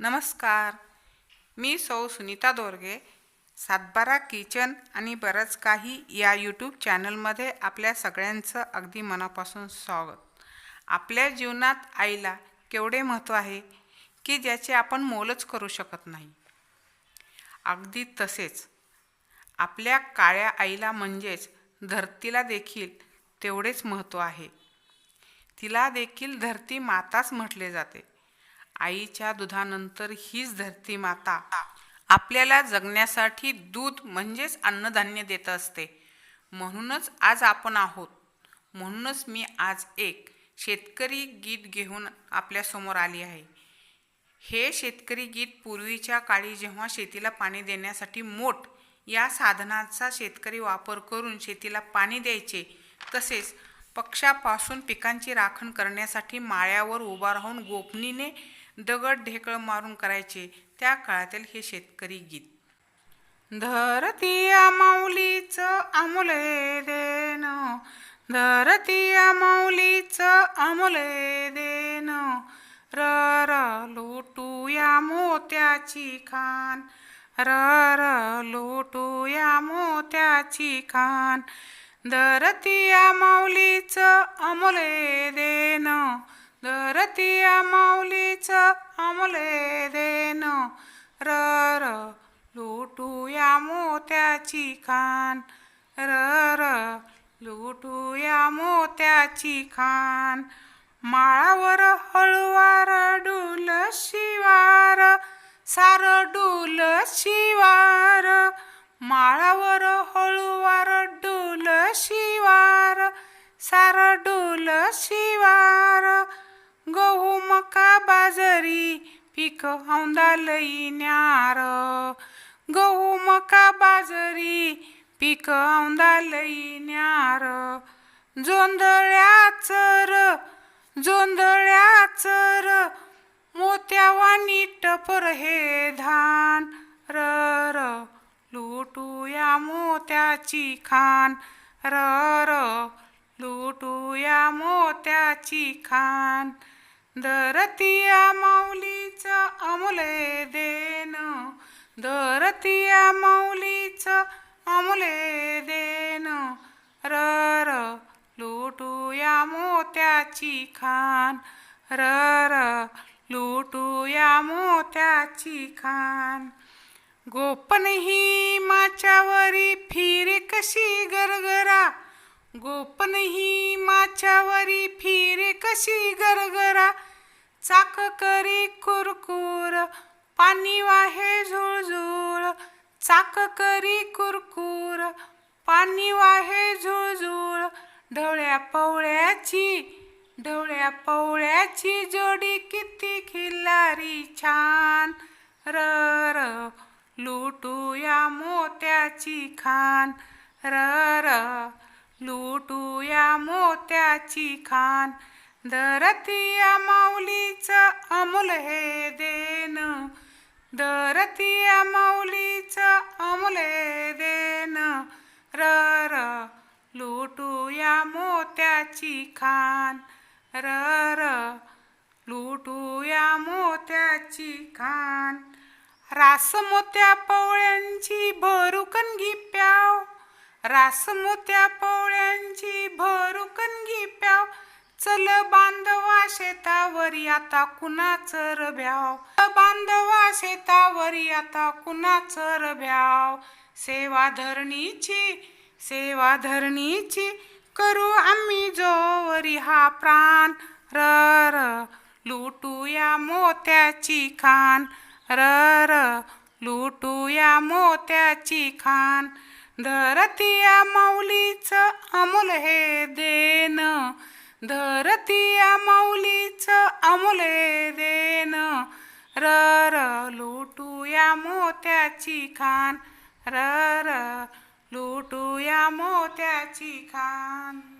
नमस्कार. मी सौ सुनीता दोरगे. सातबारा किचन आणि बरंच काही या यूट्यूब चॅनलमध्ये आपल्या सगळ्यांचं अगदी मनापासून स्वागत. आपल्या जीवनात आईला केवढे महत्त्व आहे की ज्याचे आपण मोलच करू शकत नाही? अगदी तसेच. आपल्या काळ्या आईला म्हणजेच धरतीला देखील तेवढेच महत्त्व आहे. तिला देखील धरती माताच म्हटले जाते. आईच्या दुधानंतर हीच धरती माता. आपल्याला जगण्यासाठी दूध म्हणजेच अन्नधान्य देत असते. म्हणूनच आज आपण आहोत. म्हणूनच मी आज एक शेतकरी गीत घेऊन आपल्यासमोर आली आहे. हे शेतकरी गीत पूर्वीच्या काळी जेव्हा शेतीला पाणी देण्यासाठी मोठ या साधनाचा शेतकरी वापर करून शेतीला पाणी द्यायचे तसेच पक्षापासून पिकांची राखण करण्यासाठी माळ्यावर उभा राहून गोपनीने दगड ढेकळ मारून करायचे. त्या काळातील हे शेतकरी गीत. धरतीया माऊलीचं अमोले देन धरतीया माऊलीचं अमोले देन र र लुटूया मोत्याची खान. र र लुटूया मोत्याची खान. धरतीया माऊलीचं अमोले देन धरतीया माऊलीचं अमले देन रर लुटूया मोत्याची खान. रर लुटूया मोत्याची खान. माळावर हळुवार डुल शिवार सार डुल शिवार. माळावर हळुवार डुल शिवार सार डुल शिवार. गहू मका बाजरी पीक औंदा लई न्यार. गहू मका बाजरी पीक औंदा लई न्यार. जोंधळ्या चर जोंधळ्या चर मोत्यावानी टपर हे धान. र र लुटूया मोत्याची खान. र र लुटूया मोत्याची खान. दरतिया माऊलीचं अमुले देन दरतिया माऊलीचं अमुले देन रर लुटूया मोत्याची खान. रर लुटूया मोत्याची खान. गोपन ही माच्यावरी फिरे कशी गरगरा. गोपन ही माच्यावरी फिरे कशी गरगरा. चाक करी कुरकुर पाणी वाहे झुळझुळ. चाक करी कुरकुर पाणी वाहे झुळझुळ. ढवळ्या पवळ्याची ढवळ्या पवळ्याची जोडी किती खिल्लारी छान. र र लुटूया मोत्याची खान. र र लुटूया मोत्याची खान. दरतिया माऊलीचं अमूल हे देन दरतिया माऊलीचं अमूल हे देन र लुटूया मोत्याची खान. र लुटूया मोत्याची खान. रास मोत्या पवळ्यांची भरुकन घी प्याव. रास मोत्या पवळ्यांची भरुकन घी प्याव. चल बांधवा शेतावरी आता कुणाच रभ्याव बांधवा शेतावरी आता कुणाच रभ्याव सेवा धरणीची सेवा धरणीची करू आम्ही जोवरी हा प्राण. र र लुटूया मोत्याची खान. र र लुटूया मोत्याची खान. धरतीया माऊलीचं अमोल हे देन धरतीया या मौलीचं हे देन रर र लुटूया मोत्याची खान. रर र लुटूया मोत्याची खान.